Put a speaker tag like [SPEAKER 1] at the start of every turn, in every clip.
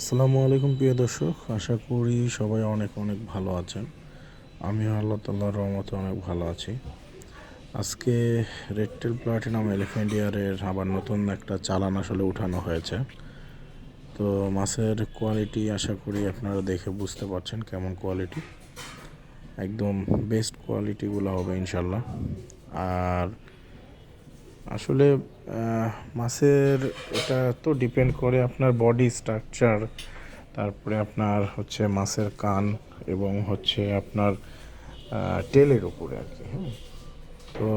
[SPEAKER 1] আসসালামু আলাইকুম প্রিয় দর্শক, আশা করি সবাই অনেক অনেক ভালো আছেন। আমিও আল্লাহ তাল্লাহর রহমতে অনেক ভালো আছি। আজকে রেডটেল প্লাটিনাম এলিফেন্ট ইয়ারের আবার নতুন একটা চালান আসলে উঠানো হয়েছে। তো মাছের কোয়ালিটি আশা করি আপনারা দেখে বুঝতে পারছেন কেমন কোয়ালিটি একদম বেস্ট কোয়ালিটিগুলো হবে ইনশাল্লাহ আর আসলে মাছের এটা তো ডিপেন্ড করে আপনার বডি স্ট্রাকচার তারপরে আপনার হচ্ছে মাছের কান এবং হচ্ছে আপনার টেলের উপরে আর কি হ্যাঁ। তো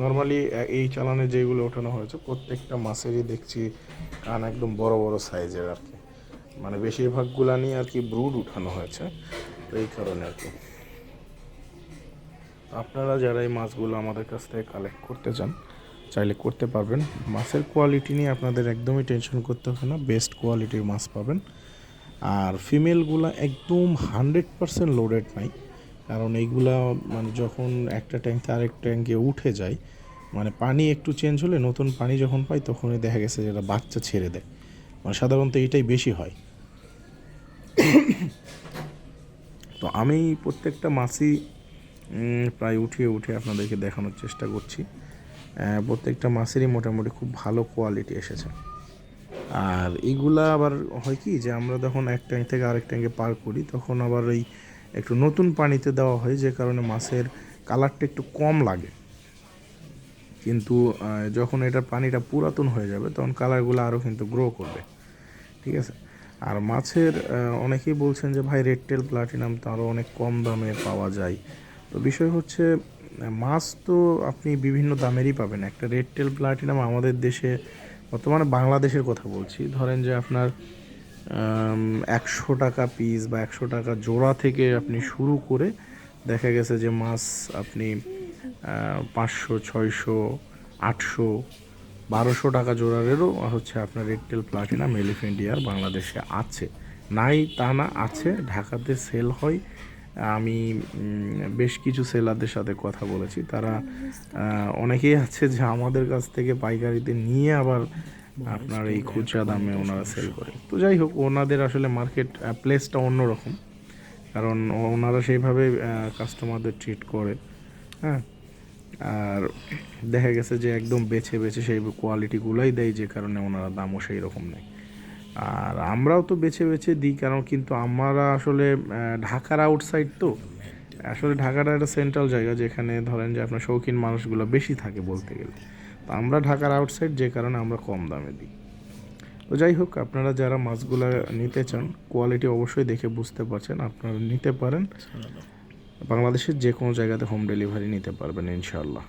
[SPEAKER 1] নর্মালি এই চালানে যেগুলো ওঠানো হয়েছে, প্রত্যেকটা মাছেরই দেখছি কান একদম বড় বড় সাইজের আর কি। মানে বেশিরভাগগুলা নিয়ে আর কি ব্রুড উঠানো হয়েছে এই কারণে আর কি। আপনারা যারা এই মাছগুলো আমাদের কাছ থেকে কালেক্ট করতে চান, চাইলে করতে পারবেন। মাছের কোয়ালিটি নিয়ে আপনাদের একদমই টেনশন করতে হবে না বেস্ট কোয়ালিটির মাছ পাবেন। আর ফিমেলগুলো একদম হান্ড্রেড পারসেন্ট লোডেড নাই। কারণ এইগুলা মানে যখন একটা ট্যাঙ্ক আরেক ট্যাঙ্কে উঠে যায় মানে পানি একটু চেঞ্জ হলে নতুন পানি যখন পাই তখনই দেখা গেছে যেটা বাচ্চা ছেড়ে দেয়। মানে সাধারণত এইটাই বেশি হয়। তো আমি প্রত্যেকটা মাছই প্রায় উঠিয়ে উঠে আপনাদেরকে দেখানোর চেষ্টা করছি। প্রত্যেকটা মাছেরই মোটামুটি খুব ভালো কোয়ালিটি এসেছে। আর এইগুলা আবার হয় কি যে আমরা যখন এক ট্যাঙ্ক থেকে আরেক ট্যাঙ্কে পার করি, তখন আবার ওই একটু নতুন পানিতে দেওয়া হয়, যে কারণে মাছের কালারটা একটু কম লাগে। কিন্তু যখন এটার পানিটা পুরাতন হয়ে যাবে, তখন কালারগুলো আরও কিন্তু গ্রো করবে। ঠিক আছে? আর মাছের অনেকেই বলছেন যে, ভাই রেড টেল প্লাটিনাম তো আরও অনেক কম দামে পাওয়া যায়। তো বিষয় হচ্ছে, মাছ তো আপনি বিভিন্ন দামেরই পাবেন। একটা রেড টেল প্লাটিনাম আমাদের দেশে, বর্তমানে বাংলাদেশের কথা বলছি। ধরেন যে আপনার একশো টাকা পিস বা একশো টাকা জোড়া থেকে আপনি শুরু করে দেখা গেছে যে মাছ আপনি পাঁচশো, ছয়শো, আটশো, বারোশো টাকা জোড়ারেরও হচ্ছে আপনার রেডটেল প্লাটিনাম এলিফেন্ট ইয়ার বাংলাদেশে আছে। নাই তা না, আছে, ঢাকাতে সেল হয়। আমি বেশ কিছু সেলারদের সাথে কথা বলেছি। তারা অনেকেই আছে যে আমাদের কাছ থেকে পাইকারিতে নিয়ে আবার আপনার এই খুচরা দামে ওনারা সেল করে। তো যাই হোক, ওনাদের আসলে মার্কেট প্লেসটা অন্যরকম। কারণ ওনারা সেইভাবে কাস্টমারদের ট্রিট করে। হ্যাঁ? আর দেখা গেছে যে একদম বেছে বেছে সেই কোয়ালিটিগুলোই দেয়, যে কারণে ওনারা দামও সেই রকম নেয়। আর আমরাও তো বেছে বেছে দিই কারণ কিন্তু আমরা আসলে ঢাকার আউটসাইড তো। আসলে ঢাকাটা একটা সেন্ট্রাল জায়গা যেখানে ধরেন যে আপনার শৌখিন মানুষগুলো বেশি থাকে বলতে গেলে। তো আমরা ঢাকার আউটসাইড যে কারণে আমরা কম দামে দিই। তো যাই হোক আপনারা যারা মাছগুলো নিতে চান কোয়ালিটি অবশ্যই দেখে বুঝতে পারছেন আপনারা নিতে পারেন। বাংলাদেশের যে কোনো জায়গাতে হোম ডেলিভারি নিতে পারবেন ইনশাআল্লাহ।